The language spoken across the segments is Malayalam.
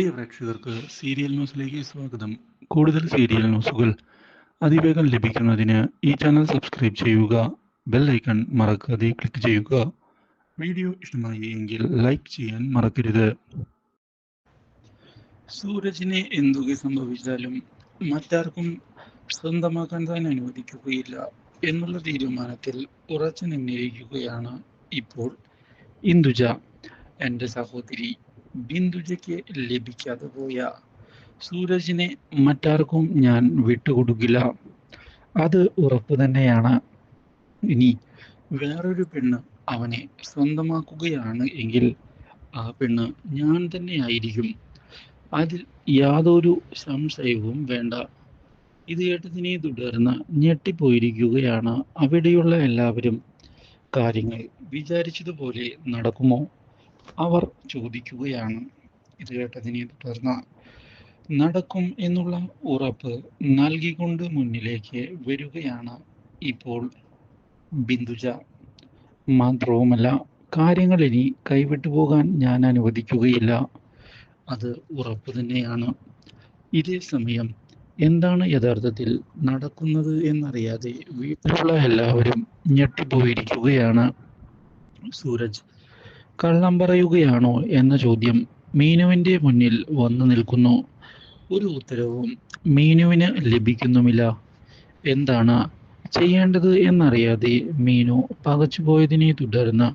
പ്രിയ പ്രേക്ഷകർക്ക് സീരിയൽ ന്യൂസിലേക്ക് സ്വാഗതം. കൂടുതൽ സീരിയൽ ന്യൂസുകൾ അതിവേഗം ലഭിക്കുന്നതിന് ഈ ചാനൽ സബ്സ്ക്രൈബ് ചെയ്യുക ബെൽ ഐക്കൺ മറക്കാതെ ക്ലിക്ക് ചെയ്യുക. വീഡിയോ ഇഷ്ടമായി എങ്കിൽ ലൈക്ക് ചെയ്യാൻ മറക്കരുത്. സൂരജിനെ എന്തൊക്കെ സംഭവിച്ചാലും മറ്റാർക്കും സ്വന്തമാക്കാൻ താൻ അനുവദിക്കുകയില്ല എന്നുള്ള തീരുമാനത്തിൽ ഉറച്ചു നിന്നിരിക്കുകയാണ് ഇപ്പോൾ ഇന്ദുജ എന്റെ സഹോദരി. ബിന്ദുജയ്ക്ക് ലഭിക്കാതെ പോയ സൂരജിനെ മറ്റാർക്കും ഞാൻ വിട്ടുകൊടുക്കില്ല. അത് ഉറപ്പ് തന്നെയാണ്. ഇനി വേറൊരു പെണ്ണ് അവനെ സ്വന്തമാക്കുകയാണ് എങ്കിൽ ആ പെണ്ണ് ഞാൻ തന്നെയായിരിക്കും അതിൽ യാതൊരു സംശയവും വേണ്ട. ഇത് കേട്ടതിനെ തുടർന്ന് ഞെട്ടിപ്പോയിരിക്കുകയാണ്. അവിടെയുള്ള എല്ലാവരും കാര്യങ്ങൾ വിചാരിച്ചതുപോലെ നടക്കുമോ? അവർ ചോദിക്കുകയാണ് ഇത് കേട്ടതിനെ തുടർന്ന് നടക്കും എന്നുള്ള ഉറപ്പ് നൽകിക്കൊണ്ട് മുന്നിലേക്ക് വരികയാണ് ഇപ്പോൾ ബിന്ദുജ. മാത്രവുമല്ല കാര്യങ്ങൾ ഇനി കൈവിട്ടു പോകാൻ ഞാൻ അനുവദിക്കുകയില്ല. അത് ഉറപ്പ് തന്നെയാണ്. ഇതേ സമയം എന്താണ് യഥാർത്ഥത്തിൽ നടക്കുന്നത് എന്നറിയാതെ വീട്ടിലുള്ള എല്ലാവരും ഞെട്ടിപ്പോയിരിക്കുകയാണ്. സൂരജ് കള്ളം പറയുകയാണോ എന്ന ചോദ്യം മീനുവിന്റെ മുന്നിൽ വന്നു നിൽക്കുന്നു. ഒരു ഉത്തരവും മീനുവിന് ലഭിക്കുന്നുമില്ല. എന്താണ് ചെയ്യേണ്ടത് എന്നറിയാതെ മീനു പകച്ചുപോയതിനെ തുടർന്ന്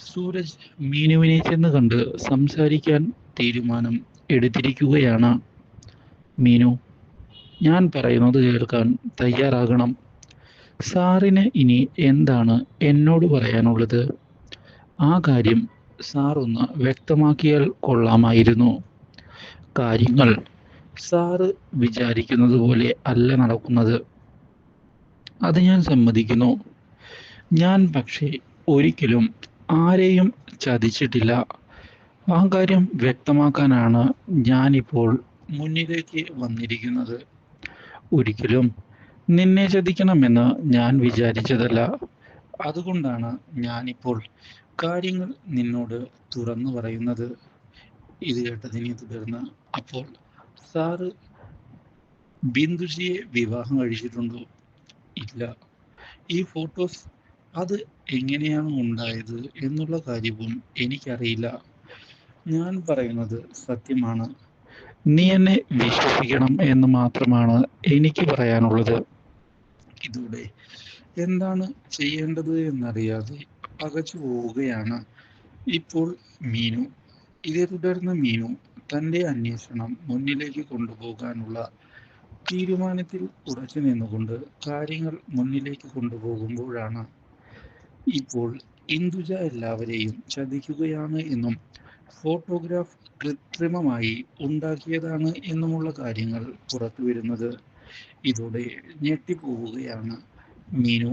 സൂരജ് മീനുവിനെ ചെന്ന് കണ്ട് സംസാരിക്കാൻ തീരുമാനം എടുത്തിരിക്കുകയാണ്. മീനു ഞാൻ പറയുന്നത് കേൾക്കാൻ തയ്യാറാകണം. സാറിന് ഇനി എന്താണ് എന്നോട് പറയാനുള്ളത്? ആ കാര്യം സാർ ഒന്ന് വ്യക്തമാക്കിയാൽ കൊള്ളാമായിരുന്നു. കാര്യങ്ങൾ സാറ് വിചാരിക്കുന്നത് പോലെ അല്ല നടക്കുന്നത്. അത് ഞാൻ സമ്മതിക്കുന്നു. ഞാൻ പക്ഷേ ഒരിക്കലും ആരെയും ചതിച്ചിട്ടില്ല. ആ കാര്യം വ്യക്തമാക്കാനാണ് ഞാനിപ്പോൾ മുന്നിലേക്ക് വന്നിരിക്കുന്നത്. ഒരിക്കലും നിന്നെ ചതിക്കണമെന്ന് ഞാൻ വിചാരിച്ചതല്ല. അതുകൊണ്ടാണ് ഞാനിപ്പോൾ കാര്യങ്ങൾ നിന്നോട് തുറന്നു പറയുന്നത് ഇത് കേട്ടതിനെ തുടർന്ന് അപ്പോൾ സാറ് ബിന്ദുജിയെ വിവാഹം കഴിച്ചിട്ടുണ്ടോ? ഇല്ല. ഈ ഫോട്ടോസ് അത് എങ്ങനെയാണ് ഉണ്ടായത് എന്നുള്ള കാര്യവും എനിക്കറിയില്ല. ഞാൻ പറയുന്നത് സത്യമാണ്. നീ എന്നെ വിശ്വസിക്കണം എന്ന് മാത്രമാണ് എനിക്ക് പറയാനുള്ളത്. ഇതോടെ എന്താണ് ചെയ്യേണ്ടത് എന്നറിയാതെ പകച്ചു പോവുകയാണ്. ഇപ്പോൾ മീനു ഇതേ തുടർന്ന് മീനു തന്റെ അന്വേഷണം മുന്നിലേക്ക് കൊണ്ടുപോകാനുള്ള തീരുമാനത്തിൽ ഉറച്ചു നിന്നുകൊണ്ട് കാര്യങ്ങൾ മുന്നിലേക്ക് കൊണ്ടുപോകുമ്പോഴാണ്. ഇപ്പോൾ ഇന്ദുജ എല്ലാവരെയും ചതിക്കുകയാണ് എന്നും ഫോട്ടോഗ്രാഫ് കൃത്രിമമായി ഉണ്ടാക്കിയതാണ് എന്നുമുള്ള കാര്യങ്ങൾ പുറത്തു വരുന്നത് ഇതോടെ ഞെട്ടിപ്പോവുകയാണ് Meenu.